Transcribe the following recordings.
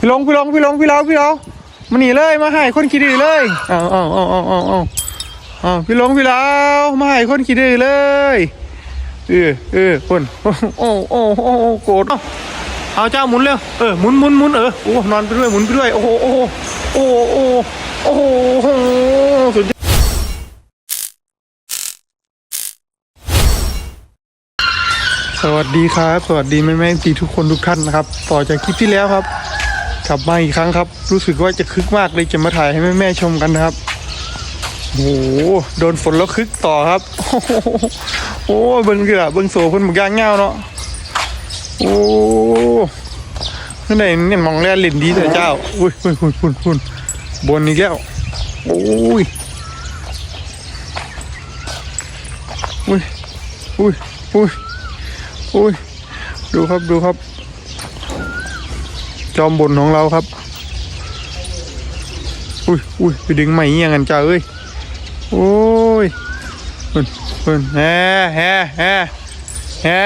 พี่ลงพี่ลงพี่ลงพี่เราพี่เรามาหนีเลยมาให้คนขี้ดื้อเลยอ้าวอ้าวอ้าวอ้าวอ้าวอ้าวอ้าวพี่ลงพี่เรามาให้คนขี้ดื้อเลยเออเออคนโอ้โอ้โอ้โอ้โกรธเอาเจ้าหมุนเร็วเออหมุนหมุนหมุนเออโอ้นอนไปด้วยหมุนไปด้วยโอ้โหโอ้โอ้โอ้โอ้โหสุดยอดสวัสดีครับ สวัสดีแม่แม่ทีทุกคนทุกท่านนะครับ ต่อจากคลิปที่แล้วครับ กลับมาอีกครั้งครับ รู้สึกว่าจะคึกมากเลยจะมาถ่ายให้แม่ๆชมกันนะครับโอ้โหโดนฝนแล้วคึกต่อครับ โอ้โหโอ้เบิ้งเกือเบิ้งโซเพิ่นหมึกย่างเงาเนาะโอ้นั่นไหนเนี่ยมองแล่นเล่นดีแต่เจ้าอุ้ยอุ้ยอุ้ยอุ้ยอุ้ยบนอีกแล้วโอ้ยอุ้ยอุ้ยอุ้ยอุ้ยดูครับดูครับ จอมบนของเราครับ อุ้ยอุ้ยไปดึงใหม่เงี้ยกันจ้าเอ้ย โอ้ยเพิ่นเพิ่นแฮ่แฮ่แฮ่แฮ่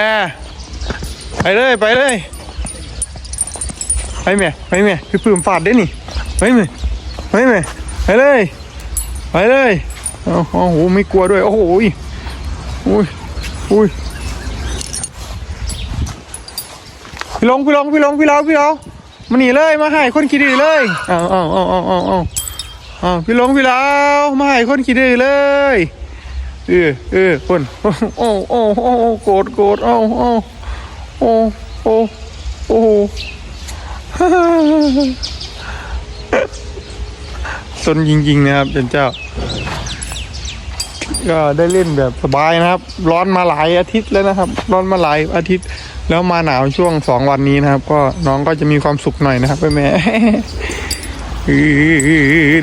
ไปเลยไปเลยไปแม่ไปแม่คือปืมฟาดได้นี่ไปแม่ไปแม่ไปเลยไปเลยโอ้โหไม่กลัวด้วยโอ้โหอุ้ยอุ้ยอุ้ยพี่ลงพี่ลงพี่ลงพี่เราพี่เรา มาหนีเลยมาให้คนขี้ดื้อเลยอ้าวอ้าวอ้าวอ้าวอ้าวอ้าวอ้าพี่ลงพี่เรามาให้คนขี้ดื้อเลยเออเออคนโอ้โอ้โอ้โอ้โกรธโกรธโอ้โอ้โอ้โอ้โอ้สนจริงๆนะครับเป็นเจ้า ก็ได้เล่นแบบสบายนะครับ ร้อนมาหลายอาทิตย์แล้วนะครับ ร้อนมาหลายอาทิตย์ แล้วมาหนาวช่วงสองวันนี้นะครับ ก็น้องก็จะมีความสุขหน่อยนะครับแม่แม่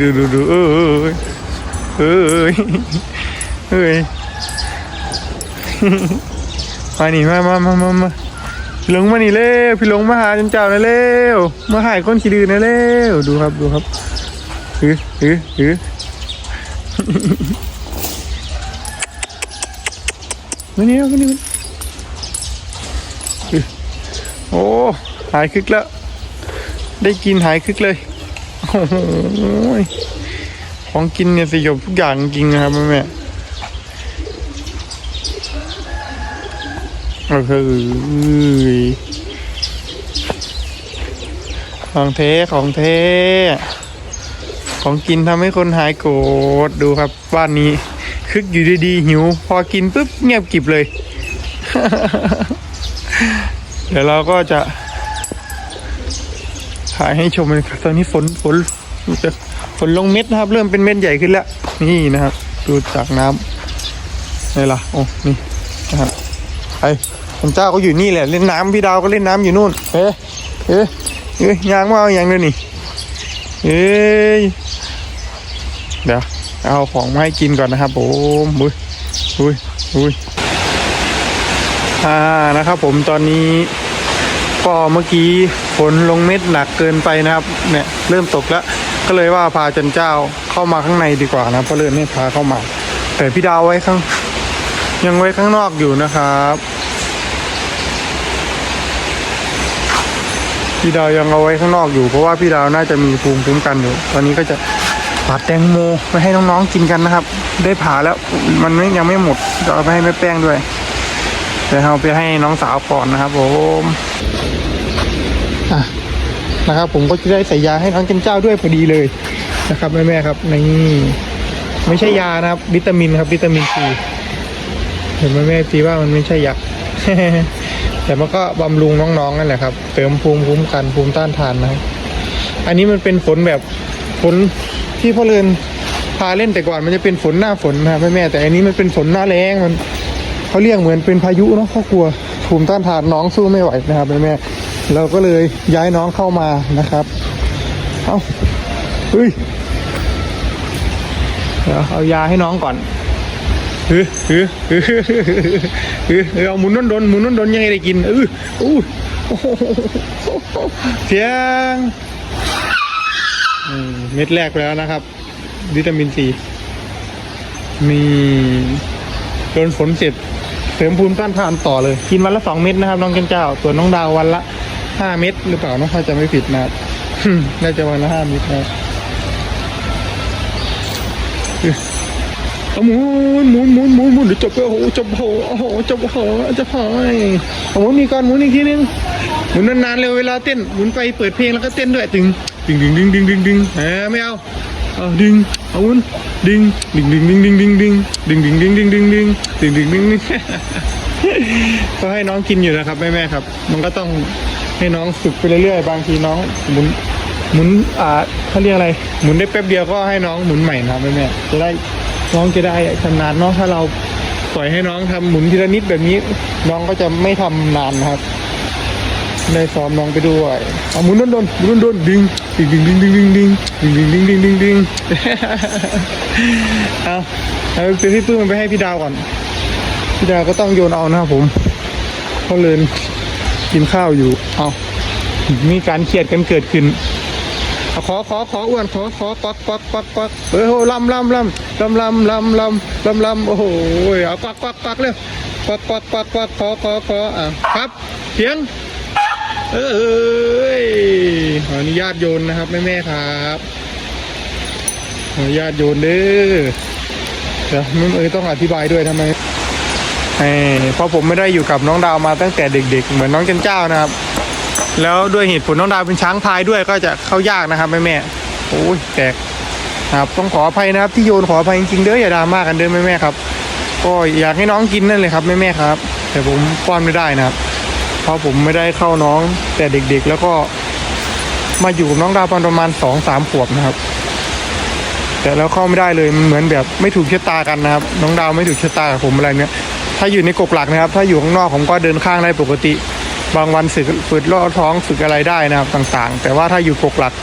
ดูดูดูเอ้ยเอ้ยเอ้ยมาหนีมามามามามาพี่หลงมาหนีเร็วพี่หลงมาหาจันเจ้าน่อยเร็วมาหายคนขี้ดื้อน่อเร็วดูครับดูครับอืออืออือ มานี่มานี่มาอื้อโอ้หายคึกแล้ว ได้กินหายคึกเลยโอ้โหของกินเนี่ยสยบทุกอย่างจริงนะครับแม่แม่โอ้โหของเทของเทของกินทำให้คนหายโกรธดูครับบ้านนี้ คึกอยู่ดีๆหิว พอกินปุ๊บเงียบกิบเลย เดี๋ยวเราก็จะถ่ายให้ชมเลยครับตอนนี้ฝนฝนจะฝนลงเม็ดนะครับ เริ่มเป็นเม็ดใหญ่ขึ้นแล้ว นี่นะครับ ดูจากน้ำนี่ล่ะโอ้นี่นะครับไอ้ผมเจ้าก็อยู่นี่แหละเล่นน้ำพี่ดาวก็เล่นน้ำอยู่นู่นเอ๊ะเอ๊ะเอ๊ะยางมาเอาอย่างเดียนี่เอ้ยเดี๋ยว เอาของมาให้กินก่อนนะครับผมอุ้ยอุ้ยอุ้ยอ่านะครับ ผมตอนนี้ก็เมื่อกี้ฝนลงเม็ดหนักเกินไปนะครับ เนี่ยเริ่มตกแล้วก็เลยว่าพาจันเจ้าเข้ามาข้างในดีกว่านะเพราะเลยไม่พาเข้ามา แต่พี่ดาวไว้ข้าง ยังไว้ข้างนอกอยู่นะครับพี่ดาวยังเอาไว้ข้างนอกอยู่เพราะว่าพี่ดาวน่าจะมีภูมิคุ้มกันอยู่ ตอนนี้ก็จะ ปาดแตงโมไปให้น้องๆกินกันนะครับ ได้ผ่าแล้วมันไม่ยังไม่หมดจะเอาไปให้แม่แป้งด้วยเดี๋ยวเอาไปให้น้องสาวก่อนนะครับผมอะนะครับ ผมก็จะได้ใส่ยาให้น้องเจนเจ้าด้วยพอดีเลยนะครับแม่แม่ๆครับนี่ไม่ใช่ยานะครับ วิตามินครับ วิตามินซีเห็นแม่แม่ซีว่ามันไม่ใช่ยาแต่มันก็บำรุงน้องๆนั่นแหละครับเสริมภูมิคุ้มกันภูมิต้านทานนะครับ อันนี้มันเป็นฝนแบบฝน ที่พ่อเรือนพาเล่นแต่ก่อนมันจะเป็นฝนหน้าฝนนะแม่แม่แต่อันนี้มันเป็นฝนหน้าแรงมันเขาเรียกเหมือนเป็นพายุเนาะเขากลัวภูมิต้านทานน้องสู้ไม่ไหวนะครับแม่แม่เราก็เลยย้ายน้องเข้ามานะครับเอาเฮ้ยเดี๋ยวเอายาให้น้องก่อนเออเออเออเออเออเออเอาหมุนน้นดนหมุนน้นดนยังไงได้กินเอออู้โอ้โหเสียง เม็ดแรกไปแล้วนะครับ วิตามินซีนี่โดนฝนเสร็จเสริมภูมิต้านทานต่อเลย กินวันละสองเม็ดนะครับ น้องเกนเจ้าส่วนน้องดาววันละห้าเม็ดหรือเปล่าน้องถ้าจะไม่ผิดนะครับน่าจะวันละห้าเมิตรนะหมุนหมุนหมุนหมุนหมุนเดี๋ยวจบไปโอ้โหจบโอ้โหโอ้โหจบโอ้โหจับหายหมุนนี่ก่อนหมุนอีกทีนึงหมุนนานๆเลยเวลาเต้นหมุนไปเปิดเพลงแล้วก็เต้นด้วยดึง ดึงดึงดึงดึงดึงดึงแหมไม่เอาเอาดึงเอาหมุนดึงดึงดึงดึงดึงดึงดึงดึงดึงดึงดึงดึงดึงดึงดึงดึงดึงดึงก็ให้น้องกินอยู่นะครับแม่แม่ครับ มันก็ต้องให้น้องฝึกไปเรื่อยๆบางทีน้องหมุนหมุนอ่าเขาเรียกอะไรหมุนได้แป๊บเดียวก็ให้น้องหมุนใหม่นะครับแม่แม่จะได้น้องจะได้ชำนาญเนาะถ้าเราปล่อยให้น้องทำหมุนทีละนิดแบบนี้ น้องก็จะไม่ทำนานนะครับ ได้ซ้อมน้องไปด้วยเอาหมุนโดนหมุนโดนดึงดึงดึงดึงดึงดึงดึงดึงดึงดึงดึงดึงดึงเอาเอาไปพี่ปื้มมันไปให้พี่ดาวก่อน พี่ดาวก็ต้องโยนเอานะครับผมเขาเลินกินข้าวอยู่ เอามีการเครียดกันเกิดขึ้นขอขอขออ้วนขอขอปักปักปักปักเออโหลำลำลำลำลำลำลำลำลำโอ้โหเอาปักปักปักเร็วปักปักปักปักขอขอขออะครับเสียง เอ้ยขออนุญาตโยนนะครับแม่แม่ครับขออนุญาตโยนเด้อเดี๋ยวมึงเอยต้องอธิบายด้วยทำไมเออเพราะผมไม่ได้อยู่กับน้องดาวมาตั้งแต่เด็ก ๆ เหมือนน้องเจนเจ้านะครับ แล้วด้วยเหตุผลน้องดาวเป็นช้างพายด้วยก็จะเข้ายากนะครับแม่แม่โอ้ยแตกครับต้องขออภัยนะครับที่โยนขออภัยจริงๆเด้ออย่าดราม่ากกันเด้อแม่แม่ครับ ก็อยากให้น้องกินนั่นเลยครับแม่แม่ครับ แต่ผมป้อนไม่ได้นะครับ เพราะผมไม่ได้เข้าน้อง แต่เด็กๆ แล้วก็มาอยู่กับน้องดาวประมาณสองสามขวบนะครับ แต่แล้วเข้าไม่ได้เลยมันเหมือนแบบไม่ถูกชะตากันนะครับ น้องดาวไม่ถูกชะตากับผมอะไรเนี้ยถ้าอยู่ในกกหลักนะครับ ถ้าอยู่ข้างนอกผมก็เดินข้างได้ปกติ บางวันสึกฝืดล่อท้องสึกอะไรได้นะครับต่างๆ แต่ว่าถ้าอยู่กกหลัก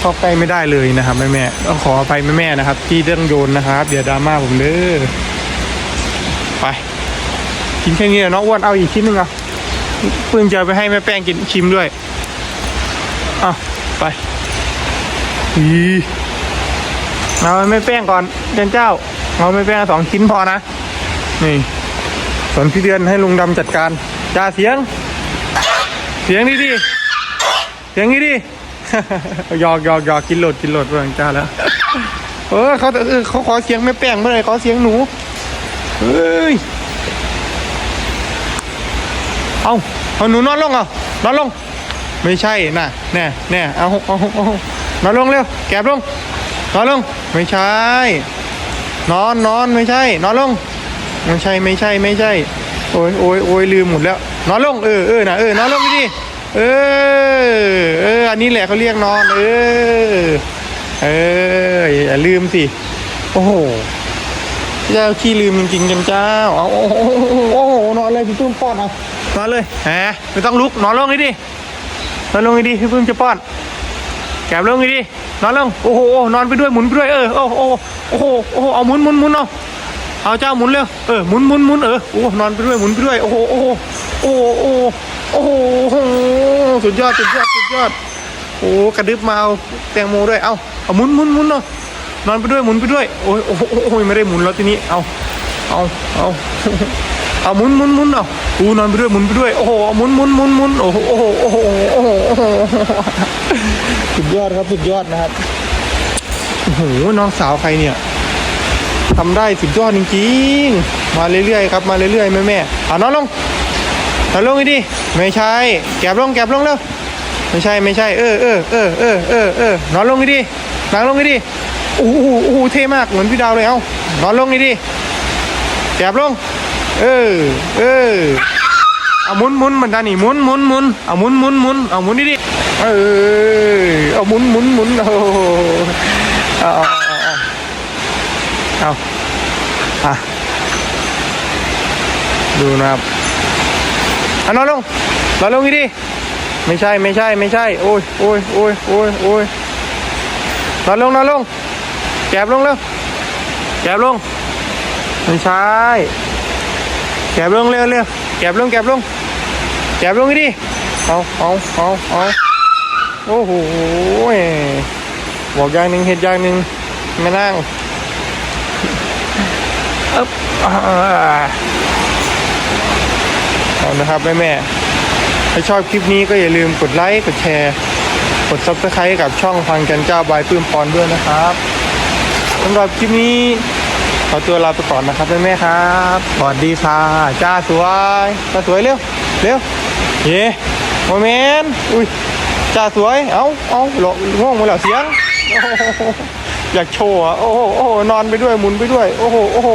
เข้าใกล้ไม่ได้เลยนะครับแม่แม่ๆต้องขออภัยแม่แม่ๆนะครับ ที่เรื่องโยนนะครับอย่าดราม่าผมเด้อไปกินแค่นี้แหละน้องอ้วนเอาอีกชิ้นหนึ่งอะ เพิ่งจะไปให้แม่แป้งกินชิมด้วยอะไปอีเอาแม่แป้งก่อนเจนเจ้าเอาแม่แป้งสองชิ้นพอนะนี่ส่วนพี่เดือนให้ลุงดำจัดการจ่าเสียง เสียงดีดีเสียงดีดีหยอกหยอกหยอกกินโหลดกินโหลดเรื่องจ้าแล้วเออเขาเออเขาขอเสียงแม่แป้งเมื่อไรขอเสียงหนูเฮ้ย เอาเอาหนูนอนลงเอานอนลง ไม่ใช่น่ะแน่แน่เอาเอาเอานอนลงเร็ว แกบลง นอนลง ไม่ใช่ นอนนอนไม่ใช่ นอนลง ไม่ใช่ไม่ใช่ไม่ใช่ โอ้ยโอ้ยโอ้ยลืมหมดแล้ว นอนลง เออเออนะเออนอนลงดิเออ เออ อันนี้แหละเขาเรียกนอน เออ เออ อย่าลืมสิ โอ้โห เจ้าขี้ลืมจริงๆกันเจ้าเอาโอ้โหโอ้โหนอนเลยพี่ตุ้มป้อนเอานอนเลยแหมไม่ต้องลุกนอนลงนี่ดินอนลงนี่ดิพี่ตุ้มจะป้อนแกบลงนี่ดินอนลงโอ้โหนอนไปด้วยหมุนไปด้วยเออโอ้โหโอ้โหโอ้โหเอาหมุนหมุนหมุนเอาเอาเจ้าหมุนเร็วเออหมุนหมุนหมุนเออโอ้นอนไปด้วยหมุนไปด้วยโอ้โหโอ้โหโอ้โหโอ้โหสุดยอดสุดยอดสุดยอดโอ้กระดึบมาเอาแตงโมด้วยเอาเอาหมุนหมุนหมุนเอาะ นอนไปด้วยหมุนไปด้วยโอ้ยโอ้โอ้ยไม่ได้หมุนแล้วทีนี้เอาเอาเอาเอาหมุนหมุนหมุนเอาอู้นอนไปด้วยหมุนไปด้วยโอ้โหหมุนหมุนหมุนหมุนโอ้โหโอ้โหโอ้โหโอ้โหสุดยอดครับสุดยอดนะครับโอ้โหน้องสาวใครเนี่ยทำได้สุดยอดจริงๆมาเรื่อยๆครับมาเรื่อยๆแม่แม่เอานองลงเอาลงดิไม่ใช่แกบลงแกบลงแล้วไม่ใช่ไม่ใช่เออเออเออเออเออเออนอนลงดินอนลงดิ โอ้โหโอ้โหเท่มากเหมือนพี่ดาวเลยเอานอนลงอีกดิแกบลง เออ เออเอาหมุนหมุนมันด้านนี่หมุนหมุนหมุนเอาหมุนหมุนหมุนเอาหมุนดิดิเออเอาหมุนหมุนหมุนโอ้เอาเอาเอาเอาเอาอะดูนะครับเอานอนลงนอนลงดิดิไม่ใช่ไม่ใช่ไม่ใช่โอ้ยโอ้ยโอ้ยโอ้ยโอ้ยนอนลงนอนลง แกบลงแล้วแกบลงไม่ใช่แกบลงเร็วเร็วแกบลงแกบลงแกบลงดิเอาเอาเอาเอาโอ้โหบอกอย่างหนึ่งเห็ดอย่างหนึ่งไม่นั่งอ๊บเอานะครับแม่แม่ถ้าชอบคลิปนี้ก็อย่าลืมกดไลค์กดแชร์ กดซับสไครต์กับช่องฟังกันเจ้าบายปื้มปอนด้วยนะครับ สำหรับคลิปนี้ขอตัวลาไปก่อนนะครับแม่ๆครับสวัสดีค่ะจ้าสวยจ้าสวยเร็วเร็วเย่โมเมนต์อุ้ยจ้าสวยเอ้าเอ้าหลอกง่วงหมดแล้วเสียงอยากโชว์อะโอ้โหโอ้โหนอนไปด้วยหมุนไปด้วย โอ้โหโอ้โห